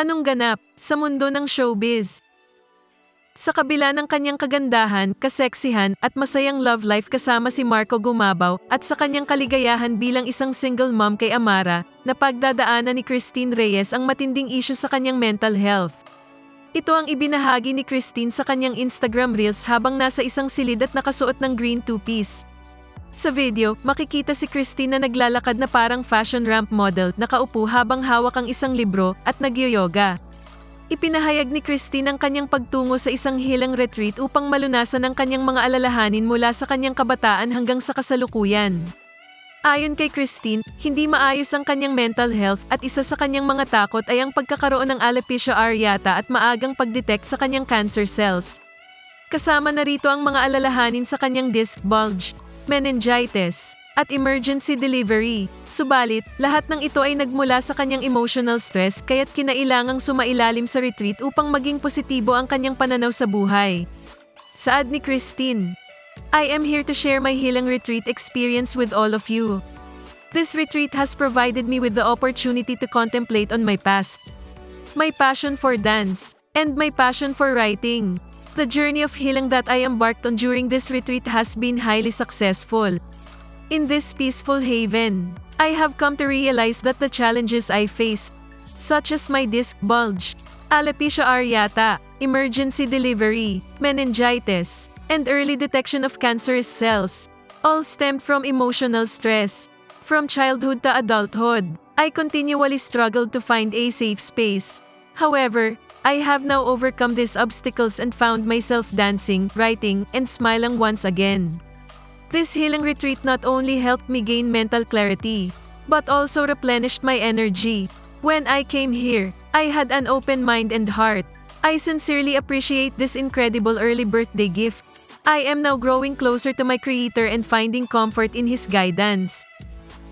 Anong ganap sa mundo ng showbiz? Sa kabila ng kanyang kagandahan, kaseksihan at masayang love life kasama si Marco Gumabaw at sa kanyang kaligayahan bilang isang single mom kay Amara, napagdadaanan ni Christine Reyes ang matinding issue sa kanyang mental health. Ito ang ibinahagi ni Christine sa kanyang Instagram Reels habang nasa isang silid at nakasuot ng green two-piece. Sa video, makikita si Christine na naglalakad na parang fashion ramp model, nakaupo habang hawak ang isang libro at nagyoyoga. Ipinahayag ni Christine ang kanyang pagtungo sa isang healing retreat upang malunasan ang kanyang mga alalahanin mula sa kanyang kabataan hanggang sa kasalukuyan. Ayon kay Christine, hindi maayos ang kanyang mental health at isa sa kanyang mga takot ay ang pagkakaroon ng alopecia areata at maagang pagdetect sa kanyang cancer cells. Kasama na rito ang mga alalahanin sa kanyang disc bulge, meningitis, at emergency delivery. Subalit, lahat ng ito ay nagmula sa kanyang emotional stress kaya't kinailangang sumailalim sa retreat upang maging positibo ang kanyang pananaw sa buhay. Saad ni Christine, I am here to share my healing retreat experience with all of you. This retreat has provided me with the opportunity to contemplate on my past, my passion for dance, and my passion for writing. The journey of healing that I embarked on during this retreat has been highly successful. In this peaceful haven, I have come to realize that the challenges I faced, such as my disc bulge, alopecia areata, emergency delivery, meningitis, and early detection of cancerous cells, all stemmed from emotional stress. From childhood to adulthood, I continually struggled to find a safe space. However, I have now overcome these obstacles and found myself dancing, writing, and smiling once again. This healing retreat not only helped me gain mental clarity, but also replenished my energy. When I came here, I had an open mind and heart. I sincerely appreciate this incredible early birthday gift. I am now growing closer to my Creator and finding comfort in His guidance.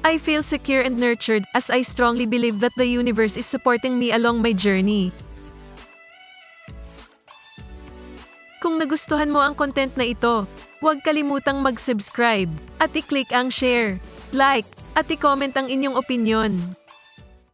I feel secure and nurtured as I strongly believe that the universe is supporting me along my journey. Kung nagustuhan mo ang content na ito, huwag kalimutang mag-subscribe at i-click ang share, like, at i-comment ang inyong opinion.